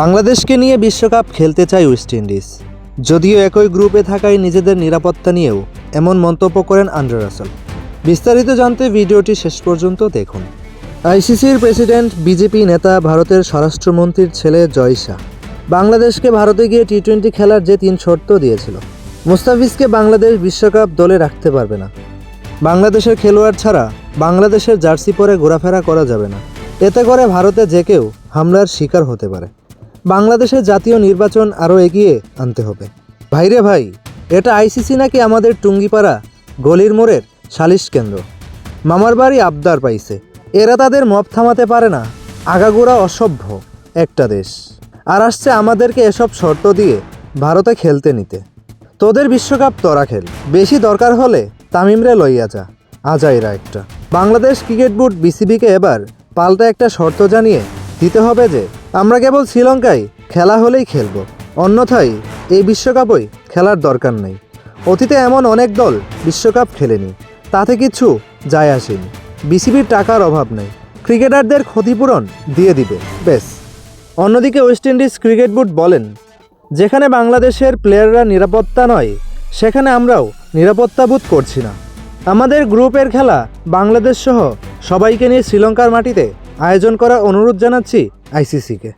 বাংলাদেশকে নিয়ে বিশ্বকাপ খেলতে চায় ওয়েস্ট ইন্ডিজ যদিও একই গ্রুপে থাকায় নিজেদের নিরাপত্তা নিয়েও এমন মন্তব্য করেন আন্ডার রাসেল। বিস্তারিত জানতে ভিডিওটি শেষ পর্যন্ত দেখুন। আইসিসির প্রেসিডেন্ট, বিজেপি নেতা, ভারতের স্বরাষ্ট্রমন্ত্রীর ছেলে জয় শাহ। বাংলাদেশকে ভারতে গিয়ে টি টোয়েন্টি খেলার যে তিন শর্ত দিয়েছিল, মুস্তাফিজকে বাংলাদেশ বিশ্বকাপ দলে রাখতে পারবে না। বাংলাদেশের খেলোয়াড় ছাড়া বাংলাদেশের জার্সি পরে ঘোরাফেরা করা যাবে না। এতে করে ভারতে যে কেউ হামলার শিকার হতে পারে। বাংলাদেশের জাতীয় নির্বাচন আরও এগিয়ে আনতে হবে। ভাইরে ভাই, এটা আইসিসি নাকি আমাদের টুঙ্গিপাড়া গলির মোড়ের সালিশ কেন্দ্র? মামার বাড়ি আবদার পাইছে। এরা তাদের মপ থামাতে পারে না। আগাগোড়া অসভ্য একটা দেশ। আর আসছে আমাদেরকে এসব শর্ত দিয়ে ভারতে খেলতে নিতে। তোদের বিশ্বকাপ তোরা খেল। বেশি দরকার হলে তামিমরে লইয়া যা। আজাইরা একটা। বাংলাদেশ ক্রিকেট বোর্ড বিসিবিকে এবার পাল্টা একটা শর্ত জানিয়ে দিতে হবে যে, আমরা কেবল শ্রীলঙ্কায় খেলা হলেই খেলব, অন্যথায় এই বিশ্বকাপই খেলার দরকার নেই। অতীতে এমন অনেক দল বিশ্বকাপ খেলেনি, তাতে কিছু যায় আসেনি। বিসিবির টাকার অভাব নেই, ক্রিকেটারদের ক্ষতিপূরণ দিয়ে দিবে বেশ অন্যদিকে ওয়েস্ট ইন্ডিজ ক্রিকেট বোর্ড বলেন, যেখানে বাংলাদেশের প্লেয়াররা নিরাপত্তা নয়, সেখানে আমরাও নিরাপত্তা বোধ করছি না। আমাদের গ্রুপের খেলা বাংলাদেশ সহ সবাইকে নিয়ে শ্রীলঙ্কার মাটিতে আয়োজন করার অনুরোধ জানাচ্ছি আইসিসিকে।